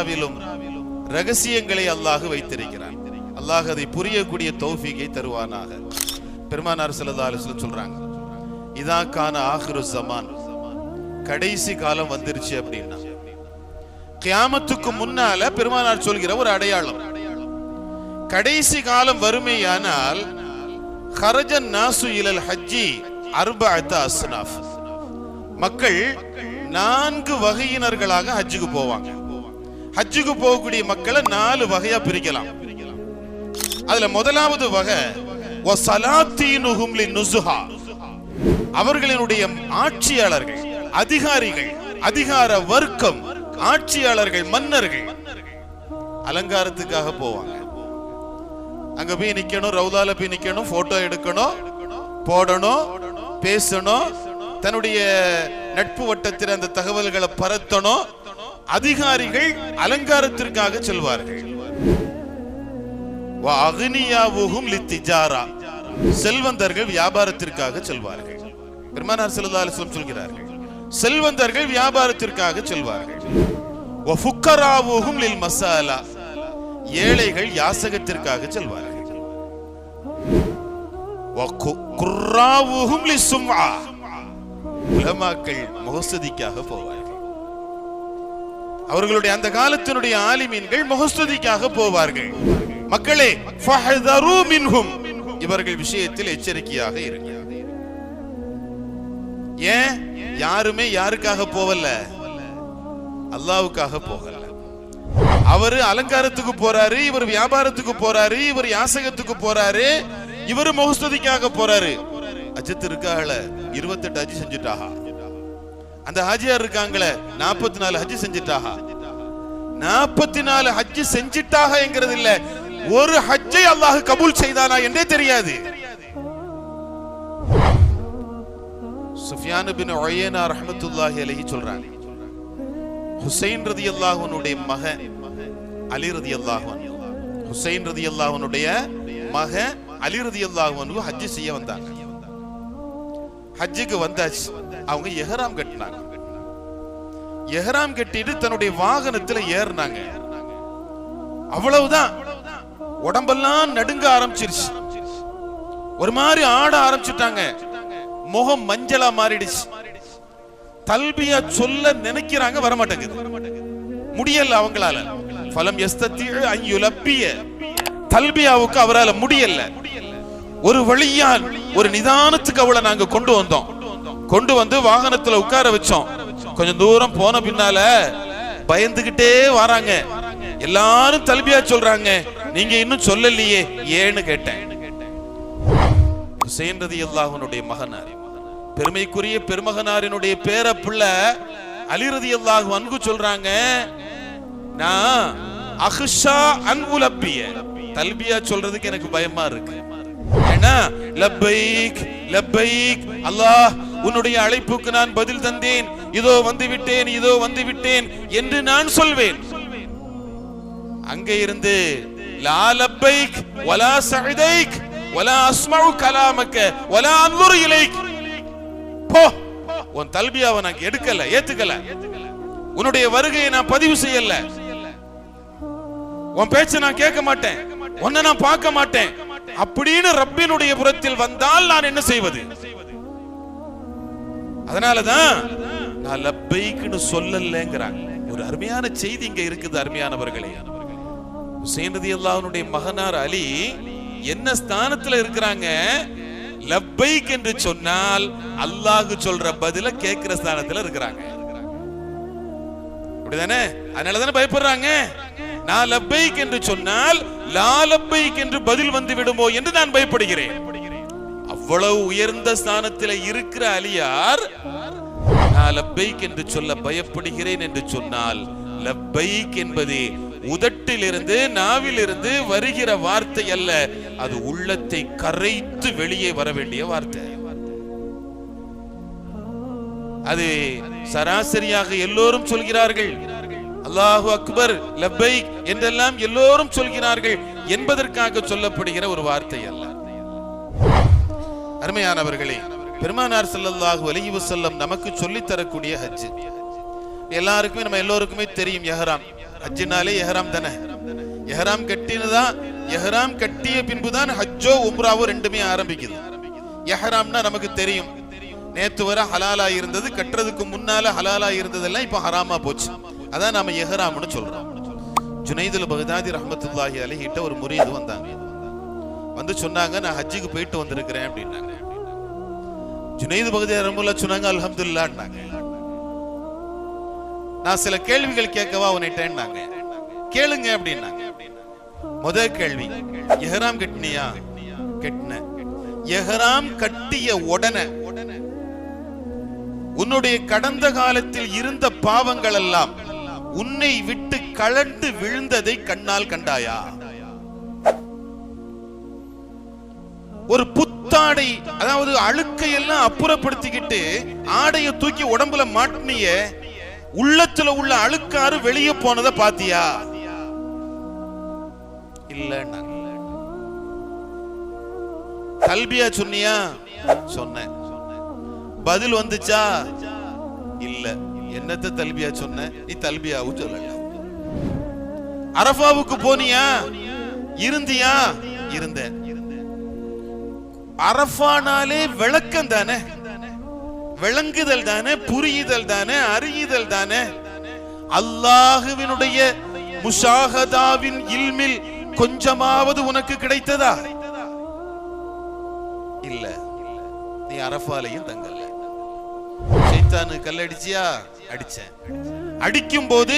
உம்ராவிலும் ரகசியங்களை அல்லாஹ் வைத்திருக்கிறான். அல்லாஹ் அதை புரியக்கூடிய தௌஃபீகை தருவானாக. பெருமானார் ஸல்லல்லாஹு அலைஹி சொல்றாங்க இதா கான ஆஹிரு ஜமான் கடைசி காலம் வந்துருச்சு அப்படின்னா கியாமத்துக்கு முன்னால பெருமானார் சொல்கிற ஒரு அடையாளம் கடைசி காலம் வறுமையானால் ஹரஜன் நாசு இலல் ஹஜ்ஜி அர்பஅத்த அஸ்னாஃப். மக்கள் நான்கு வகையினர்களாக ஹஜ்ஜுக்கு போவாங்க. ஹஜ்ஜுக்கு போகக்கூடிய மக்களை நாலு வகையா பிரிக்கலாம். அதுல முதலாவது வகை அவர்களினுடைய ஆட்சியாளர்கள் அதிகாரிகள் அதிகார வர்க்கம் ஆட்சியாளர்கள் மன்னர்கள் அலங்காரத்துக்காக போவாங்க. அங்க போய் நிக்கணும் ரவுதால போய் நிக்கணும் போட்டோ எடுக்கணும் போடணும் பேசணும் தன்னுடைய நட்பு வட்டத்தில் அந்த தகவல்களை பரத்தணும் அதிகாரிகள் அலங்காரத்திற்காக செல்வார்கள். வ செல்வந்தர்கள் வியாபாரத்திற்காக செல்வார்கள். பெருமானார் ஸல்லல்லாஹு சொல்கிறார்கள் செல்வந்தர்கள் வியாபாரத்திற்காக செல்வார்கள். வ மசாலா. ஏழைகள் யாசகத்திற்காக செல்வார்கள். வ கு- உலமாக்கள் முகஸ்துதிக்காக போவார்கள். அவர்களுடைய அந்த காலத்தினுடைய ஆலிமீன்கள் முகஸ்துதிக்காக போவார்கள். மக்களே இவர்கள் விஷயத்தில் எச்சரிக்கையாக இருங்க ஏன்? யாருமே யாருக்காக போவல? அல்லாவுக்காக போகல. அவரு அலங்காரத்துக்கு போறாரு இவர் வியாபாரத்துக்கு போறாரு இவர் யாசகத்துக்கு போறாரு இவர் முகஸ்துதிக்காக போறாரு. அஜத் இருக்காங்கள இருபத்தெட்டு அஜி செஞ்சுட்டாஹா அந்த ஹாஜியார் இருக்காங்களே நாற்பத்தி நாலு ஹஜ்ஜி செஞ்சிட்டாக நாற்பத்தி நாலு ஹஜ்ஜி செஞ்சிட்டாகங்கிறது இல்ல. ஒரு ஹஜ்ஜை அல்லாஹ் கபூல் செய்தானா என்றே தெரியாது. சுஃபியான் பின் ஒயனா ரஹமத்துல்லாஹி அலஹி சொல்றாங்க. ஹுசைன் ரதி அல்லாஹனுடைய மகன் அலி ரதி அல்லாஹன் ஹுசைன் ரதி அல்லாஹனுடைய மகன் அலி ரதி ரதியல்லாஹுன் ஹஜ்ஜி செய்ய வந்தாங்க. ஹஜ்ஜுக்கு வந்தாச்சு. அவங்க எஹராம் கட்டினாங்க. எஹராம் கட்டிட்டு தன்னுடைய வாகனத்துல ஏறினாங்க. அவ்வளவுதான். உடம்பெல்லாம் நடுங்க ஆரம்பிச்சிருச்சு. ஒரு மாதிரி ஆட ஆரம்பிச்சுட்டாங்க. முகம் மஞ்சளா மாறிடுச்சு. தல்பியா சொல்ல நினைக்கிறாங்க வர மாட்டேங்குது முடியல அவங்களால. பலம் எஸ்தத்தி அய்யுலப்பிய தல்பியாவுக்கு அவரால் முடியல. ஒரு வழியால் ஒரு நிதானத்துக்கு அவளை நாங்க கொண்டு வந்தோம். கொண்டு வந்து வாகனத்துல உட்கார வச்சோம். கொஞ்சம் தூரம் போன பின்னால பயந்துகிட்டே வராங்க. எல்லாரும் தல்பியா சொல்றாங்க நீங்க இன்னும் சொல்லலையே ஏன்னு கேட்டேன். ஹுசைன் ரதி அல்லாஹனுடைய மகனார் பெருமைக்குரிய பெருமகனாரினுடைய பேர பிள்ளை அலி ரதி அல்லாஹ் அன்பு சொல்றாங்க நான் அஹ்ஷா அன்புலப்பிய தல்பியா சொல்றதுக்கு எனக்கு பயமா இருக்கு. ஏன்னா லப்பைக் லப்பைக் அல்லாஹ் உன்னுடைய அழைப்புக்கு நான் பதில் தந்தேன். இதோ வந்து விட்டேன் இதோ வந்து விட்டேன் என்று நான் சொல்வேன். அங்கே இருந்து லா லப்பைக் வலா சஹதைக் வலா அஸ்மஉ கலாமக்க வலா அன்வரு இலைக். போ உன் தல்பியாவை நான் எடுக்கல ஏத்துக்கல. உன்னுடைய வருகையை நான் பதிவு செய்யல. உன் பேச்சை நான் கேட்க மாட்டேன். உன்னை நான் பார்க்க மாட்டேன். அப்படின்னு ரப்பினுடைய புறத்தில் வந்தால் நான் என்ன செய்வது? அதனாலதான் நான் லப்பைக்குன்னு சொல்லலங்கிறாங்க. ஒரு அருமையான செய்தி இங்க இருக்குது அருமையானவர்களே. ஹுசைன் ரலியல்லாஹுனுடைய மகனார் அலி என்ன ஸ்தானத்துல இருக்கிறாங்க? லப்பைக் என்று சொன்னால் அல்லாஹ் சொல்ற பதில கேட்கிற ஸ்தானத்துல இருக்கிறாங்க. அப்படிதானே? அதனாலதானே பயப்படுறாங்க? நான் லப்பைக் என்று சொன்னால் லா லப்பைக் என்று பதில் வந்து விடுமோ என்று நான் பயப்படுகிறேன். அவ்வளவு உயர்ந்த ஸ்தானத்தில் இருக்கிற அலியார் நான் லப்பைக் என்று சொல்ல பயப்படுகிறேன் என்று சொன்னால் லப்பைக் என்பது உதட்டிலிருந்து நாவிலிருந்து வருகிற வார்த்தை அல்ல அது உள்ளத்தை கரைத்து வெளியே வர வேண்டிய வார்த்தை. அது சராசரியாக எல்லோரும் சொல்கிறார்கள். அல்லாஹு அக்பர் லபை என்றெல்லாம் எல்லோரும் சொல்கிறார்கள் என்பதற்காக சொல்லப்படுகிற ஒரு வார்த்தை அல்ல. அருமையானவர்களே பெருமானார் செல்லல்லாஹு அலைஹி செல்லம் நமக்கு சொல்லித் தரக்கூடிய ஹஜ் எல்லாருக்குமே நம்ம எல்லோருக்குமே தெரியும் எஹராம். ஹஜ்ஜினாலே எஹராம் தானே? எஹராம் கட்டினதான் எஹராம் கட்டிய பின்புதான் ஹஜ்ஜோ உம்ராவோ ரெண்டுமே ஆரம்பிக்குது. எஹராம்னா நமக்கு தெரியும். நேத்து வர ஹலாலா இருந்தது கட்டுறதுக்கு முன்னால ஹலாலா இருந்ததெல்லாம் இப்போ ஹராமா போச்சு. அதான் நாம எஹராம்னு சொல்றோம். ஜுனைதுல் பகதாதி ரஹமத்துல்லாஹி அலைஹிட்ட ஒரு முரீது வந்தாங்க. வந்து சொன்னாங்க நான் ஹஜ்ஜுக்கு போயிட்டு வந்திருக்கிறேன் அப்படின்னாங்க. ஜுனைது பகுதி ரஹமுல்லா சொன்னாங்க அலமதுல்லான்னாங்க நான் சில கேள்விகள் கேட்கவா உன்னிட்டேன்னாங்க. கேளுங்க அப்படின்னாங்க. முத கேள்வி எஹராம் கட்டினியா? கட்டின. எஹராம் கட்டிய உடனே உன்னுடைய கடந்த காலத்தில் இருந்த பாவங்கள் எல்லாம் உன்னை விட்டு கலண்டு விழுந்ததை கண்ணால் கண்டாயா? ஒரு புத்தாடை அதாவது அழுக்கை எல்லாம் அப்புறப்படுத்திக்கிட்டு ஆடைய தூக்கி உடம்புல மாட்டினிய உள்ளத்துல உள்ள அழுக்காறு வெளியே போனதை பாத்தியா? இல்ல கல்வியா சொன்னியா? சொன்னேன். பதில் வந்துச்சா? இல்ல. என்னத்த தல்பியா சொன்ன? நீ தல்பியாவும் சொல்லல. அரபாவுக்கு போனியா? இருந்தியா? இருந்த அரபானாலே விளக்கம் தானே? விளங்குதல் தானே? புரியுதல் தானே? அறியுதல் தானே? அல்லாஹுவினுடைய முஷாகதாவின் இல்மில் கொஞ்சமாவது உனக்கு கிடைத்ததா? இல்ல. நீ அரபாலையும் தங்கல. சைத்தானு கல் அடிச்சியா அடிச்சேன். அடிக்கும் போது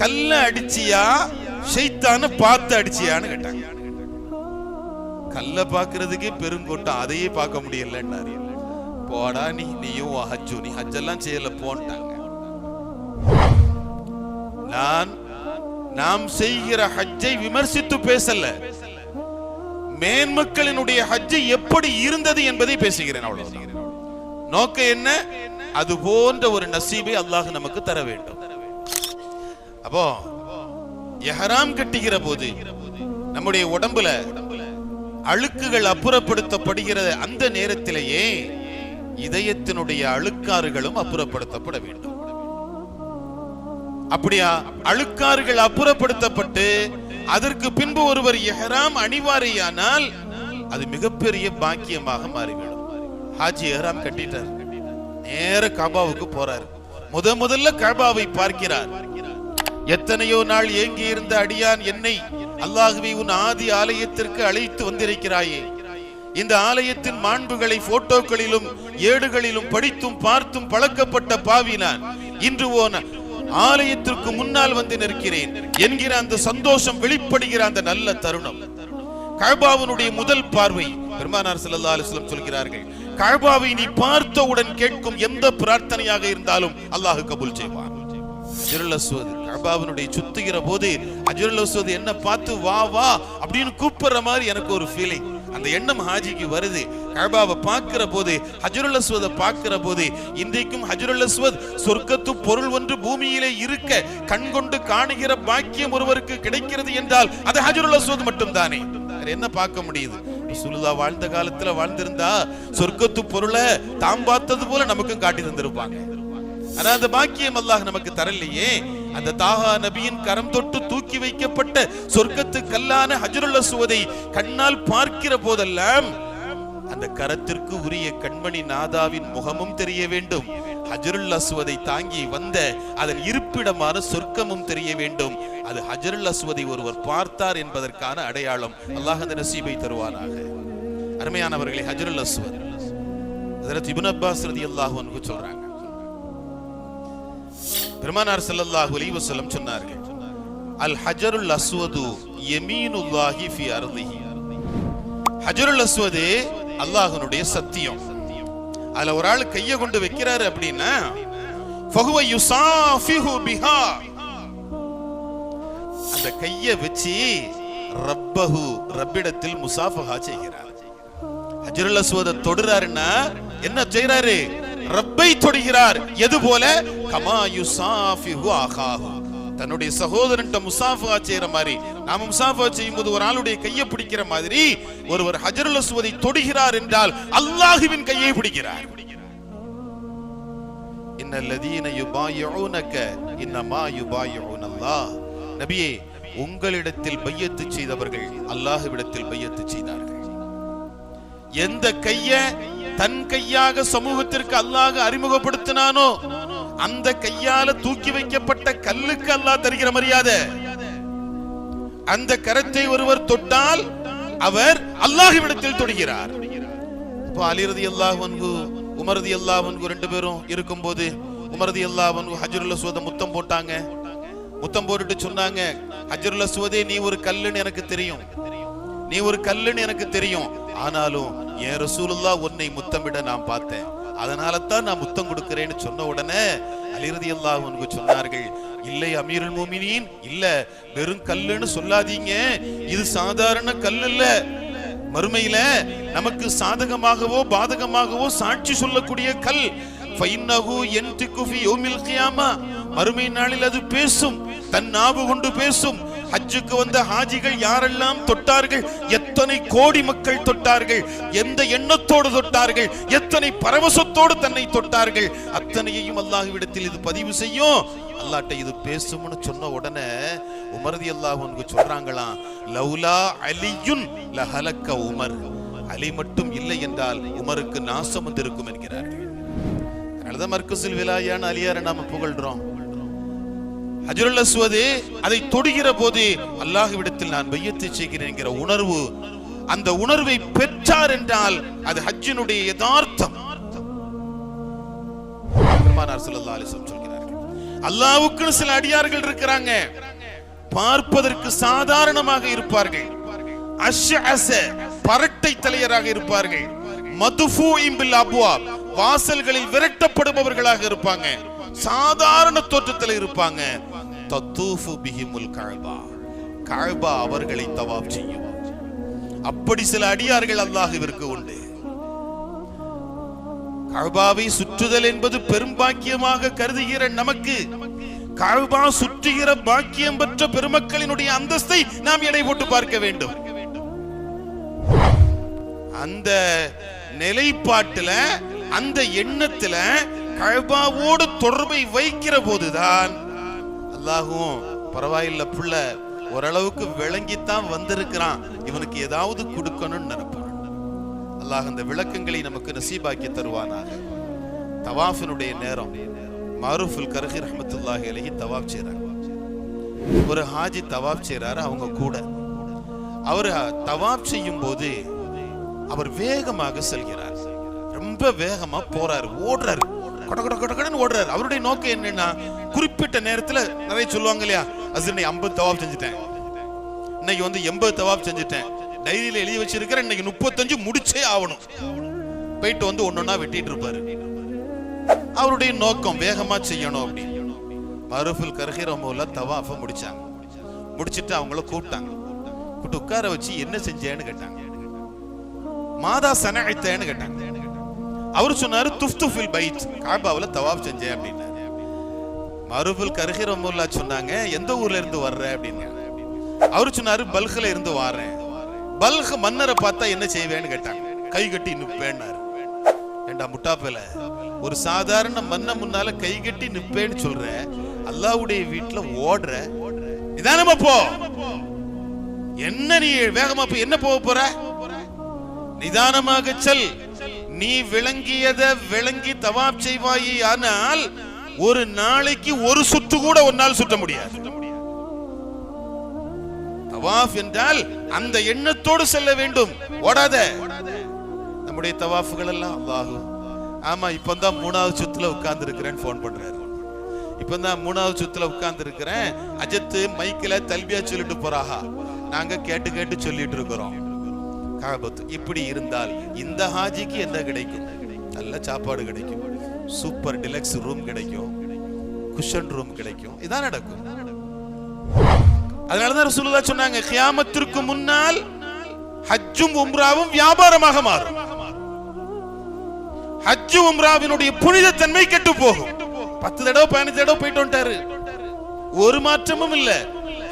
கல்ல அடிச்சியா? ஷைத்தான பார்த்து அடிச்சியான்னு கேட்டாங்க. கல்ல பாக்குறதுக்கே பெருங்கொட்டம் அதையே பார்க்க முடியலன்னாரு. போடா நீ நீயும் ஹஜ்ஜு நீ ஹஜ்ஜெல்லாம் செய்யல போன்ட்டாங்க. நான் நாம் செய்கிற ஹஜ்ஜை விமர்சித்து பேசல. மேன்மக்களினுடைய ஹஜ்ஜு எப்படி இருந்தது என்பதை பேசுகிறேன் அவ்வளவு நோக்கம் என்ன? அது போன்ற ஒரு நசீபை அல்லாஹ் நமக்கு தர வேண்டும். அப்போ எஹராம் கட்டுகிற போது நம்முடைய உடம்புல அழுக்குகள் அப்புறப்படுத்தப்படுகிற அந்த நேரத்திலேயே இதயத்தினுடைய அழுக்காறுகளும் அப்புறப்படுத்தப்பட வேண்டும். அப்படியா? அழுக்காறுகள் அப்புறப்படுத்தப்பட்டு அதற்கு பின்பு ஒருவர் எஹராம் அணிவாரியானால் அது மிகப்பெரிய பாக்கியமாக மாறிவிடும். ஹாஜி எஹராம் கட்டிட்டார். நேர காபாவுக்கு போறார். முத முதல்ல காபாவை பார்க்கிறார். எத்தனையோ நாள் ஏங்கி இருந்த அடியான் என்னை அல்லாஹுவே உன் ஆதி ஆலயத்திற்கு அழைத்து வந்திருக்கிறாயே. இந்த ஆலயத்தின் மாண்புகளை போட்டோக்களிலும் ஏடுகளிலும் படித்தும் பார்த்தும் பழக்கப்பட்ட பாவி நான். இன்று ஓன ஆலயத்திற்கு முன்னால் வந்து நிற்கிறேன் என்கிற அந்த சந்தோஷம் வெளிப்படுகிற அந்த நல்ல தருணம். கழ்பாவினுடைய முதல் பார்வை பெருமானார் செல்லா அலுவலம் சொல்கிறார்கள். கழ்பாவை நீ பார்த்தவுடன் கேட்கும் எந்த பிரார்த்தனையாக இருந்தாலும் அல்லாஹ் கபூல் செய்வான். அஜருல் அஸ்வத் சுத்துகிற போது அஜுரலஸ்வது என்ன பார்த்து வா வா அப்படின்னு கூப்பிடுற மாதிரி எனக்கு ஒரு ஃபீலிங் அந்த எண்ணம் ஹாஜிக்கு வருது. கபாவை பார்க்கிற போது ஹஜருல் பார்க்கிற போது இன்றைக்கும் ஹஜருல் சொர்க்கத்து பொருள் ஒன்று பூமியிலே இருக்க கண் கொண்டு காணுகிற பாக்கியம் ஒருவருக்கு கிடைக்கிறது என்றால் அது ஹஜருல் மட்டும்தானே. மட்டும் தானே என்ன பார்க்க முடியுது? ரசூலுல்லா வாழ்ந்த காலத்துல வாழ்ந்திருந்தா சொர்க்கத்து பொருளை தாம் பார்த்தது போல நமக்கும் காட்டி தந்திருப்பாங்க. ஆனா அந்த பாக்கியம் அல்லாஹ் நமக்கு தரலையே. அந்த தாகா நபியின் கரம் தொட்டு தூக்கி வைக்கப்பட்ட சொர்க்கத்து கல்லான ஹஜருல்ல சுவதை கண்ணால் பார்க்கிற போதெல்லாம் அந்த கரத்திற்கு உரிய கண்மணி நாதாவின் முகமும் தெரிய வேண்டும். ஹஜருல் அஸ்வதை தாங்கி வந்த அதன் இருப்பிடமான சொர்க்கமும் தெரிய வேண்டும். அது ஹஜருல் அஸ்வதை ஒருவர் பார்த்தார் என்பதற்கான அடையாளம் அல்லாஹ் அந்த நசீபை தருவானாக. அருமையானவர்களே ஹஜருல் அஸ்வத் ஹஜரத் இபுன் அப்பாஸ் ரலியல்லாஹு அன்ஹு சொல்றாங்க. பெருமானார் ஸல்லல்லாஹு அலி வசலம் சொன்னார்கள் அல் ஹஜருல் அஸ்வது எமீனுல்லாஹி ஃபி அர்திஹி. ஹஜருல் அஸ்வது அல்லாஹ்வுடைய சத்தியம். அதுல ஒரு ஆள் கைய கொண்டு வைக்கிறாரு அப்படின்னா அந்த கைய வச்சு ரப்பஹு ரப்பிடத்தில் முசாஃபஹா செய்கிறார். ஹஜருல் அஸ்வத தொடுறாருன்னா என்ன செய்யறாரு ரப்பை தொடுகிறார். எது போல? கமா யுசாஃபிஹு ஆகாஹு தன்னுடைய சகோதரன்ட்ட முசாஃபா செய்யற மாதிரி. நாம முசாஃபா செய்யும் போது ஒரு ஆளுடைய கையை பிடிக்கிற மாதிரி ஒருவர் ஹஜருல் அஸ்வதை தொடுகிறார் என்றால் அல்லாஹுவின் கையை பிடிக்கிறார். இன்னல்லதீன யுபாயிஊனக இன்னமா யுபாயிஊன அல்லாஹ் நபியே உங்களிடத்தில் பையத்து செய்தவர்கள் அல்லாஹுவிடத்தில் பையத்து செய்தார்கள். எந்த கைய தன் கையாக சமூகத்திற்கு அல்லாஹ் அறிமுகப்படுத்தினானோ அந்த கையால தூக்கி வைக்கப்பட்ட கல்லுக்கு அல்லாஹ் தருகிற மரியாதை. அந்த கரத்தை ஒருவர் தொட்டால் அவர் அல்லாஹ்விடத்தில் தொடுகிறார். இப்போ அலிரதி அல்லாஹ் உமரதி அல்லாஹ் ரெண்டு பேரும் இருக்கும்போது உமரதி அல்லாஹ் வன்கு ஹஜருல்ல சுவத முத்தம் போட்டாங்க. முத்தம் போட்டுட்டு சொன்னாங்க ஹஜருல்ல சுவதே நீ ஒரு கல்லுன்னு எனக்கு தெரியும். நீ ஒரு கல்லுன்னு எனக்கு தெரியும். ஆனாலும் என் ரசூலுல்லா உன்னை முத்தமிட நான் பார்த்தேன். அதனால தான் நான் முத்தம் கொடுக்கிறேன்னு சொன்ன உடனே அலிரதி அல்லாஹ் உனக்கு சொன்னார்கள் இல்லை அமீருல் மோமினின் இல்ல வெறும் கல்லுன்னு சொல்லாதீங்க. இது சாதாரண கல் இல்ல மறுமையில நமக்கு சாதகமாகவோ பாதகமாகவோ சாட்சி சொல்லக்கூடிய கல். மறுமை நாளில் அது பேசும் தன் நாவு கொண்டு பேசும். ஹஜ்ஜுக்கு வந்த ஹாஜிகள் யாரெல்லாம் தொட்டார்கள்? எத்தனை கோடி மக்கள் தொட்டார்கள்? எந்த எண்ணத்தோடு தொட்டார்கள்? எத்தனை பரவசத்தோடு தன்னை தொட்டார்கள்? அத்தனையையும் அல்லாஹுவிடத்தில் இது பதிவு செய்யும். அல்லாட்ட இது பேசும்னு சொன்ன உடனே உமரதி அல்லாஹ் உனக்கு சொல்றாங்களாம் லவுலா அலியுன் லஹலக்க உமர். அலி மட்டும் இல்லை என்றால் உமருக்கு நாசம் வந்திருக்கும் என்கிறார்கள். அதனாலதான் மர்க்கசில் விலாயான அலியாரை நாம புகழ்றோம். ஹஜருல் அஸ்வது அதை தொடுகிற போது அல்லாஹுவிடத்தில் நான் மையத்தை செய்கிறேன் என்கிற உணர்வு அந்த உணர்வை பெற்றார் என்றால் அது ஹஜ்ஜினுடைய யதார்த்தம். அல்லாவுக்கு சில அடியார்கள் இருக்கிறாங்க பார்ப்பதற்கு சாதாரணமாக இருப்பார்கள். பரட்டை தலையராக இருப்பார்கள். மதுஃபூ இம்பில் அபுவா வாசல்களில் விரட்டப்படுபவர்களாக இருப்பாங்க. சாதாரண தோற்றத்தில் இருப்பாங்க. தத்தூஃபு பிஹிமுல் கழ்பா. கழ்பா அவர்களை தவாப் செய்யும். அப்படி சில அடியார்கள் அல்லாஹ்விற்கு உண்டு. கழ்பாவை சுற்றுதல் என்பது பெரும் பாக்கியமாக கருதுகிற நமக்கு கழ்பா சுற்றுகிற பாக்கியம் பெற்ற பெருமக்களினுடைய அந்தஸ்தை நாம் எடை போட்டு பார்க்க வேண்டும். அந்த நிலைப்பாட்டுல அந்த எண்ணத்துல கழபாவோடு தொடர்பை வைக்கிற போதுதான் அல்லாஹும் பரவாயில்ல புள்ள ஓரளவுக்கு விளங்கித்தான் வந்திருக்கிறான். இவனுக்கு ஏதாவது கொடுக்கணும்னு நினைப்பான். அல்லாஹ் அந்த விளக்கங்களை நமக்கு நசீபாக்கி தருவானாக. தவாஃபினுடைய நேரம். மாரூஃபுல் கருகி ரஹமத்துல்லாஹி அலஹி தவாப் செய்கிறாங்க ஒரு ஹாஜி தவாப் செய்கிறாரு அவங்க கூட. அவர் தவாப் செய்யும் போது அவர் வேகமாக செல்கிறார். ரொம்ப வேகமாக போறாரு ஓடுறாரு. கொட ஓடுறாரு. அவருடைய நோக்கம் என்னன்னா குறிப்பிட்ட நேரத்துல நிறைய சொல்லுவாங்க இல்லையா? அசுரனை ஐம்பது தவாப் செஞ்சுட்டேன். இன்னைக்கு வந்து எண்பது தவாப் செஞ்சுட்டேன். டைரியில எழுதி வச்சிருக்கிறேன் இன்னைக்கு முப்பத்தஞ்சு முடிச்சே ஆகணும். போயிட்டு வந்து ஒன்னொன்னா வெட்டிட்டு இருப்பாரு. அவருடைய நோக்கம் வேகமா செய்யணும் அப்படின்னு. மருஃபுல் கருகிரமோல தவாஃப முடிச்சாங்க. முடிச்சிட்டு அவங்கள கூப்பிட்டாங்க. கூப்பிட்டு உட்கார வச்சு என்ன செஞ்சேன்னு கேட்டாங்க. மாதா சனழைத்தேன்னு கேட்டாங்க. அவர் சொன்னாரு துஃப்து ஃபில் பைத். காபாவில் தவாப் செஞ்சேன் அப்படின்னு மருபுல் கருகிரமுல்லா சொன்னாங்க எந்த ஊர்ல இருந்து வர்ற? அப்படின்னு அவர் சொன்னாரு பல்கில் இருந்து வாரேன். பல்க் மன்னரை பார்த்தா என்ன செய்வேன்னு கேட்டாங்க. கை கட்டி நிப்பேன்னாரு. ஏண்டா முட்டாப்பேல ஒரு சாதாரண மன்ன முன்னால கை கட்டி நிப்பேன்னு சொல்ற அல்லாவுடைய வீட்டுல ஓடுற. நிதானமா போ. என்ன நீ வேகமா போய் என்ன போக போற? நிதானமாக செல். நீ விளங்கியத விளங்கி தவாப் செய்வாயே ஆனால் ஒரு நாளைக்கு ஒரு சுற்று கூட ஒரு சுற்ற முடியாது. தவாஃப் என்றால் அந்த எண்ணத்தோடு செல்ல வேண்டும். ஓடாத. நம்முடைய தவாஃபுகள் எல்லாம் அல்லாஹு. ஆமா இப்பதான் மூணாவது சுத்துல உட்கார்ந்து இருக்கிறேன்னு போன் பண்றாரு. இப்பதான் மூணாவது சுத்துல உட்கார்ந்து இருக்கிறேன் அஜத்து மைக்கில தல்பியா சொல்லிட்டு போறாஹா. நாங்க கேட்டு கேட்டு சொல்லிட்டு இருக்கிறோம். காபத்து. இப்படி இருந்தால் இந்த ஹாஜிக்கு என்ன கிடைக்கும்? நல்ல சாப்பாடு கிடைக்கும். சூப்பர் டிலக்ஸ் ரூம் கிடைக்கும். குஷன் ரூம் கிடைக்கும். இதான் நடக்கும். அதனாலதான் ரசூலுல்லாஹ் சொன்னாங்க கியாமத்திற்கு முன்னால் ஹஜ்ஜும் உம்ராவும் வியாபாரமாக மாறும். ஹஜ்ஜு உம்ராவினுடைய புனிதத்தன்மை கெட்டு போகும். பத்து தடவை பதினஞ்சு தடவை போயிட்டு வந்துட்டாரு. ஒரு மாற்றமும் இல்ல.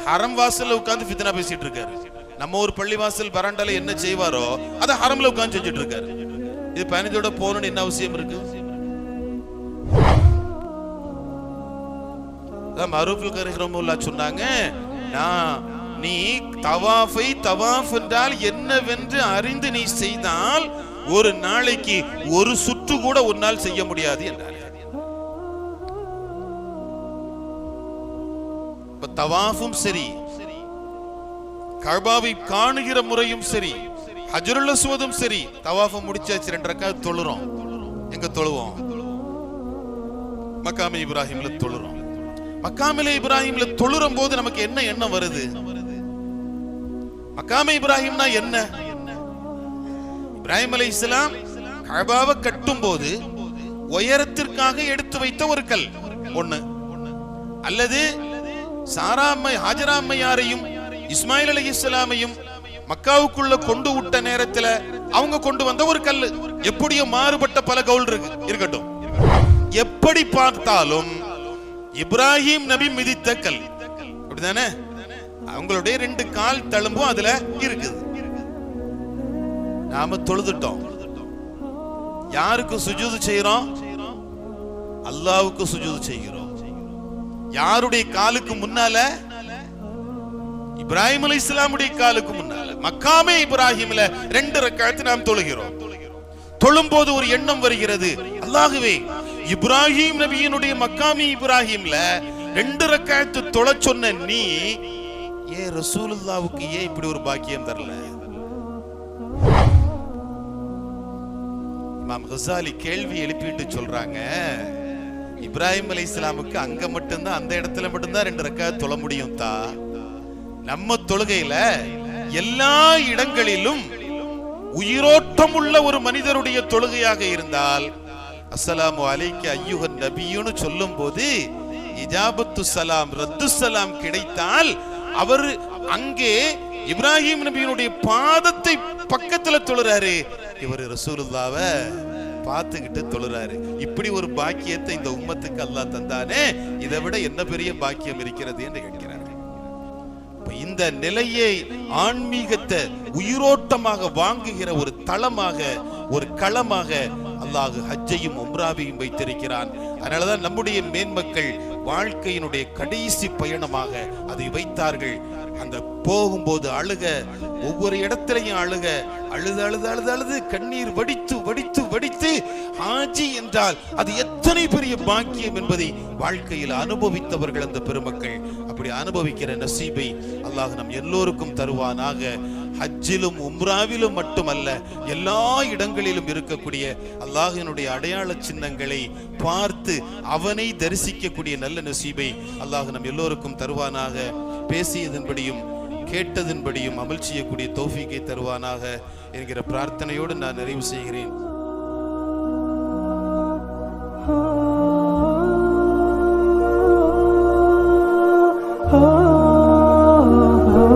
ஹரம் வாசல்ல உட்கார்ந்து ஃபித்னா பேசிட்டு இருக்காரு. நம்ம ஒரு பள்ளிவாசல் வாசல் என்ன செய்வாரோ அதை ஹரம்ல உட்காந்து செஞ்சுட்டு இருக்காரு இது பயணத்தோட போகணும்னு என்ன அவசியம் இருக்கு? மரூஃபுல் கரிஹ்ரமுல்லா சொன்னாங்க நான் நீ தவாஃபை தவாஃப் என்றால் என்னவென்று அறிந்து நீ செய்தால் ஒரு நாளைக்கு ஒரு சுற்று கூட உன்னால் செய்ய முடியாது என்றார். இப்ப தவாஃபும் சரி கபாவை காணுகிற முறையும் சரி ஹஜருள்ள சுவதும் சரி தவாஃப முடிச்சாச்சு ரெண்டு தொழுறோம். எங்க தொழுவோம்? மக்காமி இப்ராஹிம்ல தொழுறோம். மக்காமில இப்ராஹிம்ல தொழுறும் போது நமக்கு என்ன எண்ணம் வருது? மக்காமி இப்ராஹிம்னா என்ன? இப்ராஹிம் அலை இஸ்லாம் கபாவை கட்டும் போது உயரத்திற்காக எடுத்து வைத்த ஒரு கல் ஒண்ணு. அல்லது சாராம்மை ஹாஜராம்மையாரையும் இஸ்மாயில் அலி இஸ்லாமையும் மக்காவுக்குள்ள கொண்டு விட்ட நேரத்துல அவங்க கொண்டு வந்த ஒரு கல் எப்படியோ மாறுபட்ட பல கவுல் இருக்கு இருக்கட்டும். எப்படி பார்த்தாலும் இப்ராஹிம் நபி மிதித்த கல். அப்படிதானே? அவங்களுடைய ரெண்டு கால் தழும்பும் அதுல இருக்குது. நாம தொழுதுட்டோம். யாருக்கு சுஜூது செய்யறோம் அல்லாவுக்கு சுஜூது செய்கிறோம். யாருடைய காலுக்கு முன்னால இப்ராஹிம் அலி இஸ்லாமுடைய காலுக்கு முன்னால மக்காமே இப்ராஹிம்ல ரெண்டு ரக்காத்து நாம் தொழுகிறோம். தொழும்போது ஒரு எண்ணம் வருகிறது. அல்லாஹுவே இப்ராஹிம் நபியினுடைய மக்காமி இப்ராஹிம்ல ரெண்டு ரக்காத்து தொழ சொன்ன நீ ஏ ரசூலுல்லாவுக்கு ஏன் இப்படி ஒரு பாக்கியம் தரல? இமாம் ஹசாலி கேள்வி எழுப்பிட்டு சொல்றாங்க இப்ராஹிம் அலி இஸ்லாமுக்கு அங்க மட்டும்தான் அந்த இடத்துல மட்டும்தான் ரெண்டு ரக்கா தொழ முடியும் தா? நம்ம தொழுகையில எல்லா இடங்களிலும் உயிரோட்டம் உள்ள ஒரு மனிதருடைய தொழுகையாக இருந்தால் அஸ்ஸலாமு அலைக்கு ஐயுகன் நபியுன்னு சொல்லும் போது இஜாபத்து சலாம் ரத்து சலாம் கிடைத்தால் அவர் அங்கே இப்ராஹிம் நபியினுடைய பாதத்தை பக்கத்துல தொழுறாரு. இவர் ரசூலுல்லாவ பார்த்துக்கிட்டு தொழுறாரு. இப்படி ஒரு பாக்கியத்தை இந்த உம்மத்துக்கு அல்லாஹ் தந்தானே இதை விட என்ன பெரிய பாக்கியம் இருக்கிறது என்று கேட்கிறார். இந்த நிலையை ஆன்மீகத்தை உயிரோட்டமாக வாங்குகிற ஒரு தளமாக ஒரு களமாக அல்லாஹு ஹஜ்ஜையும் உம்ராவையும் வைத்திருக்கிறான். அதனாலதான் நம்முடைய மேன்மக்கள் வாழ்க்கையினுடைய கடைசி பயணமாக அதை வைத்தார்கள். அந்த போகும்போது அழுக ஒவ்வொரு இடத்திலையும் அழுக. அழுது அழுது அழுது அழுது கண்ணீர் வடித்து வடித்து வடித்து ஆஜி என்றால் அது எத்தனை பெரிய பாக்கியம் என்பதை வாழ்க்கையில் அனுபவித்தவர்கள் அந்த பெருமக்கள் அப்படி அனுபவிக்கிற நசீபை அல்லாஹ் நம் எல்லோருக்கும் தருவானாக. ஹஜ்ஜிலும் உம்ராவிலும் மட்டுமல்ல எல்லா இடங்களிலும் இருக்கக்கூடிய அல்லாஹினுடைய அடையாள சின்னங்களை பார்த்து அவனை தரிசிக்கக்கூடிய நல்ல நசீபை அல்லாஹ் நம் எல்லோருக்கும் தருவானாக. பேசியதன்படியும் கேட்டதன்படியும் அமல் செய்யக்கூடிய தோஃபிக்கை தருவானாக என்கிற பிரார்த்தனையோடு நான் நிறைவு செய்கிறேன்.